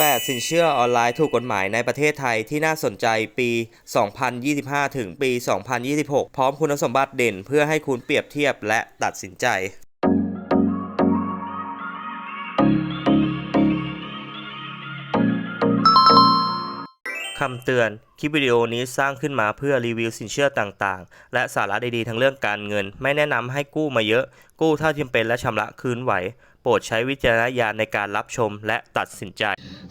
8 สินเชื่อออนไลน์ถูกกฎหมายในประเทศไทยที่น่าสนใจปี 2025 ถึงปี 2026 พร้อมคุณสมบัติเด่นเพื่อให้คุณเปรียบเทียบและตัดสินใจคำเตือน คลิปวิดีโอนี้สร้างขึ้นมาเพื่อรีวิวสินเชื่อต่างๆ และสาระดีๆทั้งเรื่องการเงิน ไม่แนะนำให้กู้มาเยอะ กู้เท่าที่จำเป็นและชำระคืนไหว โปรดใช้วิจารณญาณในการรับชมและตัดสินใจ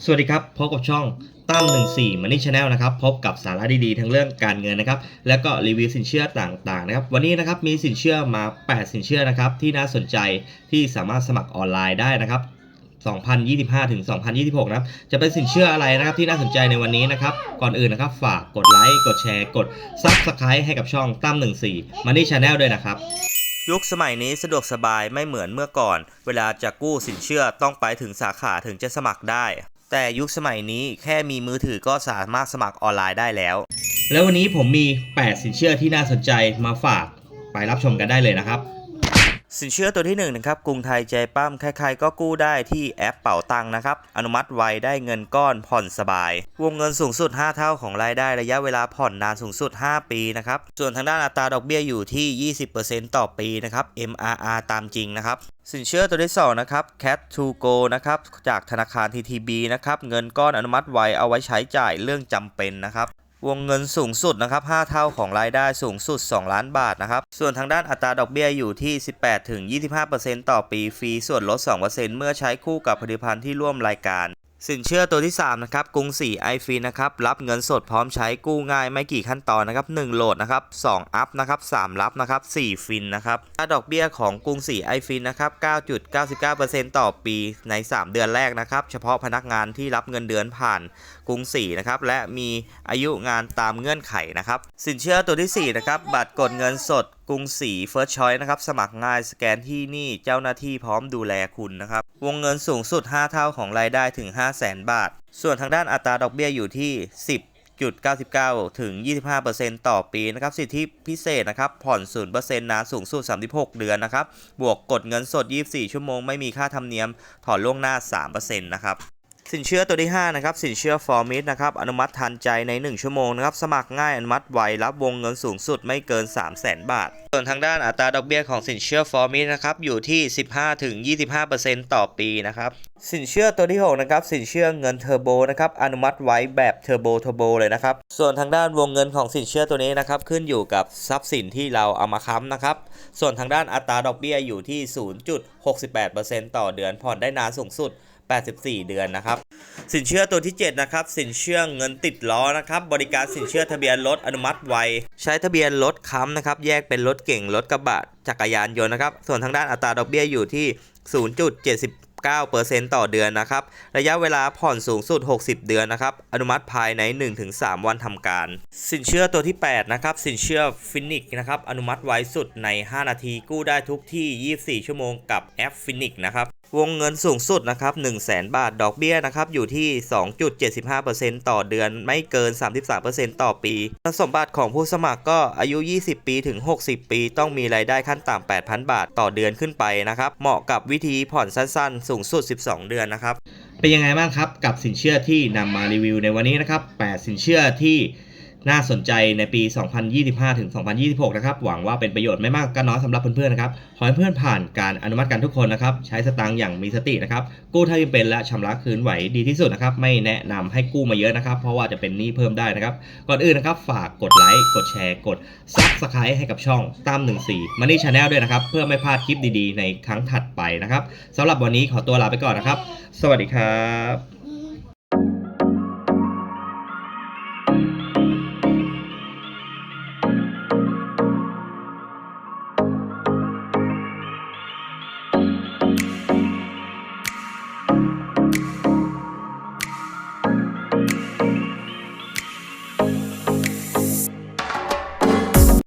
สวัสดีครับพบกับช่องตั้ม14 Money Channel นะครับพบกับสาระดีๆ ทั้งเรื่องการเงินนะครับแล้วก็รีวิวสินเชื่อต่างๆนะครับวันนี้นะครับมีสินเชื่อมา 8 สินเชื่อนะครับที่น่าสนใจที่สามารถสมัครออนไลน์ได้นะครับ 2025 ถึง 2026 นะครับ จะเป็นสินเชื่ออะไรนะครับที่น่าสนใจในวันนี้นะครับ ก่อนอื่นนะครับฝากกดไลค์ กดแชร์ กด Subscribe ให้กับช่องตั้ม14 Money Channel ด้วยนะครับยุคสมัยนี้สะดวกสบายไม่เหมือนเมื่อก่อน เวลาจะกู้สินเชื่อต้องไปถึงสาขาถึงจะสมัครได้ แต่ยุคสมัยนี้แค่มีมือถือก็สามารถสมัครออนไลน์ได้แล้ว แล้ววันนี้ผมมี 8 สินเชื่อที่น่าสนใจมาฝากไปรับชมกันได้เลยนะครับ สินเชื่อตัวที่1นนะครับกรุงไทยใจปั้มใครๆก็กู้ได้ที่แอปเป๋าตังนะครับ อนุมัติไวได้เงินก้อนผ่อนสบาย วงเงินสูงสุด 5 เท่าของรายได้ระยะเวลาผ่อนนานสูงสุด 5 ปีนะครับ ส่วนทางด้านอัตราดอกเบี้ยอยู่ที่ 20%ต่อปีนะครับ MRR ตามจริงนะครับ สินเชื่อตัวที่2นะครับ Cat to Go นะครับจากธนาคาร TTB นะครับเงินก้อนอนุมัติไวเอาไว้ใช้จ่ายเรื่องจำเป็นนะครับ วงเงินสูงสุดนะครับ 5 เท่าของรายได้สูงสุด 2 ล้านบาทนะครับ ส่วนทางด้านอัตราดอกเบี้ยอยู่ที่ 18ถึง25%ต่อปีฟรีส่วนลด 2%เมื่อใช้คู่กับผลิตภัณฑ์ที่ร่วมรายการ สินเชื่อตัวที่ 3 นะครับ กรุงศรีไอฟีนะครับ รับเงินสดพร้อมใช้กู้ง่ายไม่กี่ขั้นตอนนะครับ 1 โหลดนะครับ 2 อัพนะครับ 3 รับนะครับ 4 ฟินนะครับค่าดอกเบี้ยของกรุงศรีไอฟีนะครับ 9.99%ต่อปีใน 3 เดือนแรกนะครับ เฉพาะพนักงานที่รับเงินเดือนผ่านกรุงศรีนะครับ และมีอายุงานตามเงื่อนไขนะครับ สินเชื่อตัวที่ 4 นะครับ บัตรกดเงินสด กรุงศรีเฟิร์สชอยนะครับ สมัครง่ายสแกนที่นี่เจ้าหน้าที่พร้อมดูแลคุณนะครับ วงเงินสูงสุด 5 เท่าของรายได้ถึง 5 0 0แสนบาท ส่วนทางด้านอัตราดอกเบี้ยอยู่ที่ 10.99 ถึง 25%ต่อปีนะครับ สิทธิพิเศษนะครับ ผ่อน 0%นานสูงสุด 36 เดือนนะครับ บวกกดเงินสด 24 ชั่วโมง ไม่มีค่าธรรมเนียม ถอนล่วงหน้า 3%นะครับ สินเชื่อตัวที่5นะครับสินเชื่อฟอร์มิสนะครับอนุมัติทันใจใน 1 ชั่วโมงนะครับสมัครง่ายอนุมัติไวรับวงเงินสูงสุดไม่เกิน 3 0 0 0 0 0บาท ส่วนทางด้านอัตราดอกเบี้ยของสินเชื่อฟอร์มิสนะครับอยู่ที่ 15ถึง25%ต่อปีนะครับสินเชื่อตัวที่6นะครับสินเชื่อเงินเทอร์โบนะครับอนุมัติไว้แบบเทอร์โบเทอร์โบเลยนะครับส่วนทางด้านวงเงินของสินเชื่อตัวนี้นะครับขึ้นอยู่กับทรัพย์สินที่เราเอามาค้ำนะครับส่วนทางด้านอัตราดอกเบี้ยอยู่ที่ 0.68%ต่อเดือนผ่อนได้นานสูงสุด 84 เดือนนะครับ สินเชื่อตัวที่ 7 นะครับ สินเชื่อเงินติดล้อนะครับ บริการสินเชื่อทะเบียนรถอนุมัติไว ใช้ทะเบียนรถค้ำนะครับ แยกเป็นรถเก่ง รถกระบะ จักรยานยนต์นะครับ ส่วนทางด้านอัตราดอกเบี้ยอยู่ที่ 0.79%ต่อเดือนนะครับ ระยะเวลาผ่อนสูงสุด 60 เดือนนะครับ อนุมัติภายใน 1-3 วันทำการ สินเชื่อตัวที่ 8 นะครับ สินเชื่อฟินิกนะครับ อนุมัติไว้สุดใน 5 นาทีกู้ได้ทุกที่ 24 ชั่วโมงกับแอปฟินิกนะครับ วงเงินสูงสุดนะครับ1 0 0 0 0 0 บาท ดอกเบี้ยนะครับอยู่ที่ 2.75%ต่อเดือนไม่เกิน 33%ต่อปีคุณสมบัติของผู้สมัครก็อายุ 20 ปีถึง 60 ปี ต้องมีรายได้ขั้นต่ำ 8,000 บาทต่อเดือนขึ้นไปนะครับเหมาะกับวิธีผ่อนสั้นๆ สูงสุด 12 เดือนนะครับ เป็นยังไงบ้างครับกับสินเชื่อที่นำมารีวิวในวันนี้นะครับ 8 สินเชื่อที่ น่าสนใจในปี 2025 ถึง 2026 นะครับ หวังว่าเป็นประโยชน์ไม่มากก็น้อยสำหรับเพื่อนๆ นะครับ ขอให้เพื่อนผ่านการอนุมัติกันทุกคนนะครับ ใช้สตางค์อย่างมีสตินะครับ กู้เท่าที่เป็นและชำระคืนไหวดีที่สุดนะครับ ไม่แนะนำให้กู้มาเยอะนะครับ เพราะว่าจะเป็นหนี้เพิ่มได้นะครับ ก่อนอื่นนะครับ ฝากกดไลค์ กดแชร์ กดซับสไครต์ให้กับช่องตาม14 Money Channel ด้วยนะครับ เพื่อไม่พลาดคลิปดีๆ ในครั้งถัดไปนะครับสำหรับวันนี้ขอตัวลาไปก่อนนะครับ สวัสดีครับ